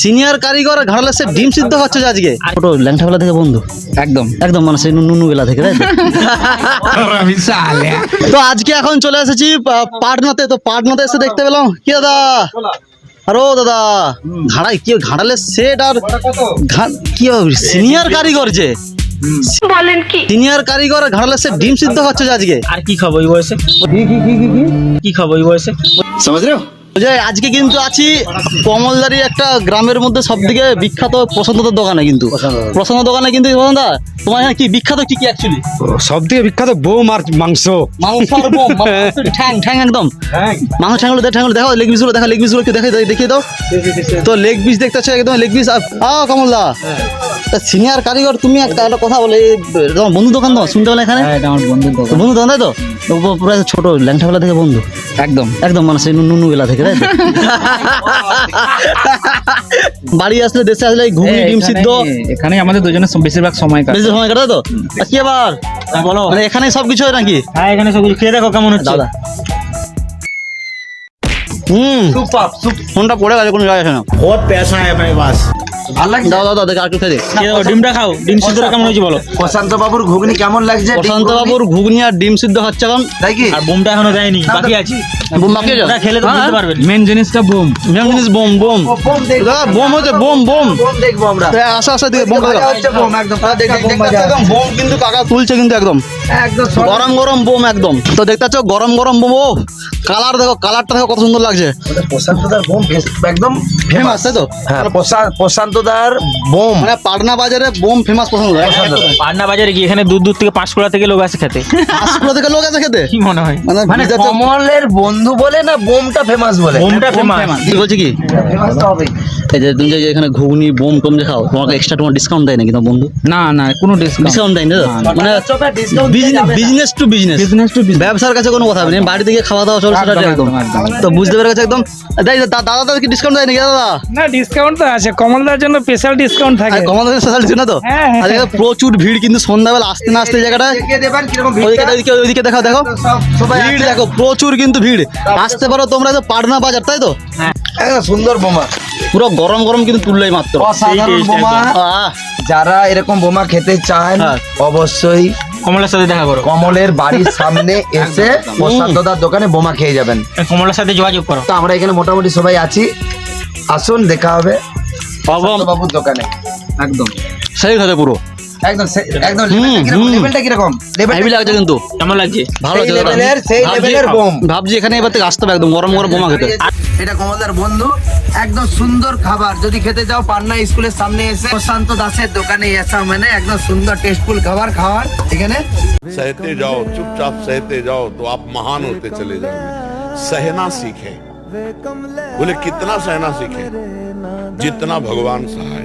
Senior কারিগর ঘাড়লে সে ডিম সিদ্ধ হচ্ছে আজকে। ছোট ল্যাংটাবেলা থেকে বন্ধু। একদম। একদম মানে সেই নুনু বেলা থেকে তাই তো? তো আজকে এখন চলে এসেছি পাটনাতে। তো পাটনাতে এসে দেখতে পেলাম কি দাদা? আরও দাদা ঘাড়াই কি ঘাড়ালে সেট আর কি সিনিয়র কারিগর যে। বলেন কি? সিনিয়র কারিগর ঘাড়ালে সে ডিম সিদ্ধ হচ্ছে আজকে। আর কি খাব এই বয়সে? কি খাব এই বয়সে? যে আজকে কিন্তু আছি কমলদারি একটা গ্রামের মধ্যে সব থেকে বিখ্যাত প্রশান্তদের দোকানে কিন্তু। প্রশান্ত। দোকানে কিন্তু প্রশান্ত তোমার এখানে কি বিখ্যাত কি কি অ্যাকচুয়ালি সব থেকে বিখ্যাত বোম আর মাংস। মাংস আর বোম, ঠ্যাং ঠ্যাং একদম। মাংস ঠ্যাংগুলো দেখ ঠ্যাংগুলো দেখো লেগ পিসগুলো দেখো লেগ পিসগুলো একটু দেখে দেখিয়ে দাও। তো লেগ পিস দেখতে হচ্ছে একদম লেগ পিস আ কমলদা। তা সিনিয়র কারিগর তুমি একটা একটা কথা বলে এই তোমার বন্ধু দোকান তো শুনতে পেলে এখানে হ্যাঁ এটা আমার বন্ধুর তো দোকান বন্ধু দোকান তাই তো তো প- পুরো ছোট ল্যাংটাবেলা থেকে বন্ধু একদম একদম মানে সেই নুনু বেলা থেকে তাই তো? বাড়ি আসলে দেশে আসলে এই ঘুগনি ডিম সিদ্ধ এখানে আমাদের দুজনের সব- বেশিরভাগ সময় কাটে বেশি সময় কাটায় তো আর কি আবার বলো মানে এখানে সব কিছু হয় নাকি হ্যাঁ এখানে সব কিছু খেয়ে দেখো কেমন হচ্ছে দাদা হুম ফোনটা পড়ে গেছে কোনো যায় আসে না बहुत पैसा है अपने पास দাও দাও দাও দেখে আর একটু খেয়ে দে। ডিমটা খাও ডিম সিদ্ধটা কেমন হয়েছে বলো? প্রশান্ত বাবুর ঘুগনি কেমন লাগছে? প্রশান্ত বাবুর ঘুগনি আর ডিম সিদ্ধ হচ্ছে এখন। তাই কি? আর বোমটা এখনও দেয়নি বাকি আছে। বোম বাকি আছে? খেলে তো হ্যাঁ, বুঝতে পারবেন। মেন জিনিসটা বোম। মেন জিনিস বোম বোম। বোম দেখব দাদা বোম হচ্ছে বোম বোম। বোম দেখব আমরা। তো আসা আসা দিকে বোম বোম একদম। দেখ দেখ দেখ একদম বোম কিন্তু কাকা তুলছে কিন্তু একদম। একদম গরম গরম বোম একদম। তো দেখতে পাচ্ছ গরম গরম বোম ও। কালার দেখো কালারটা দেখো কত সুন্দর লাগছে। প্রশান্তদার বোম একদম ফেমাস তাই তো? হ্যাঁ প্রশা- প্রশান্তদার বোম। মানে পাটনা বাজারে বোম ফেমাস পছন্দ পাটনা বাজারে গিয়ে এখানে দূর দূর থেকে পাঁচকুড়া থেকে লোক আসে খেতে। থেকে লোক আছে খেতে? কি মনে হয়? মানে মানে কমলের বন্ধু বলে না বোমটা ফেমাস বলে? বোমটা ফেমাস কি বলছি কি? ফেমাস তো হবেই। এই যে তুমি যে এখানে ঘুগনি বোম টোম যে খাও তোমাকে এক্সট্রা তোমার ডিসকাউন্ট দেয় নাকি তোমার বন্ধু? না না কোনো ডিসকাউন্ট দেয় না মানে। Business to business business to business ব্যবসার কাছে কোনো কথা নেই বাড়িতে গিয়ে খাওয়া দাওয়া চলছে একদম, একদম। তো বুঝতে পেরে গেছে একদম? দাদা দাদা কি ডিসকাউন্ট দেয় নাকি দাদা? না ডিসকাউন্ট তো আছে। কমলদার জন্য স্পেশাল ডিসকাউন্ট থাকে। কমাল স্পেশালিটি না তো? হ্যাঁ, হ্যাঁ। আর এখানে প্রচুর ভিড় কিন্তু সন্ধ্যাবেলা আসতে না আসতে কীরকম ওইদিকে ওইদিকে ওইদিকে দেখাও দেখো। সব সবাই ভিড় দেখো প্রচুর কিন্তু ভিড়। আসতে পারো তোমরা তো পাটনা বাজার তাই তো? সুন্দর বোমা। পুরো গরম গরম কিন্তু তুললেই মাত্র। যারা এরকম বোমা খেতে চান হ্যাঁ। অবশ্যই কমলের সাথে দেখা করো। কমলের বাড়ির সামনে এসে প্রশান্তদার দোকানে বোমা খেয়ে যাবেন। কমলের সাথে যোগাযোগ করো। তো আমরা এখানে মোটামুটি সবাই আছি। আসুন দেখা হবে। বাবুর দোকানে একদম সেই ঘরে পুরো একদম সে- একদম হুম, লেভেলটা কিরকম হুম। লেভেলটা কিরকম লেভেল হেভি লাগছে কিন্তু কেমন লাগছে ভালো সেই লাগছে দাদা। লেভেলের সেই ভাবছি- লেভেলের বোম ভাবছি এখানে এবার থেকে আসতে হবে একদম গরম গরম বোমা খেতে এটা কমলদার বন্ধু একদম সুন্দর খাবার যদি খেতে যাও পান্না স্কুলের সামনে এসে প্রশান্ত দাসের দোকানে এসা মানে একদম সুন্দর টেস্টফুল খাবার খাওয়ার এখানে सहते जाओ चुपचाप सहते जाओ तो आप महान होते चले जाओगे सहना सीखें बोले कितना सहना सीखें जितना भगवान सहाय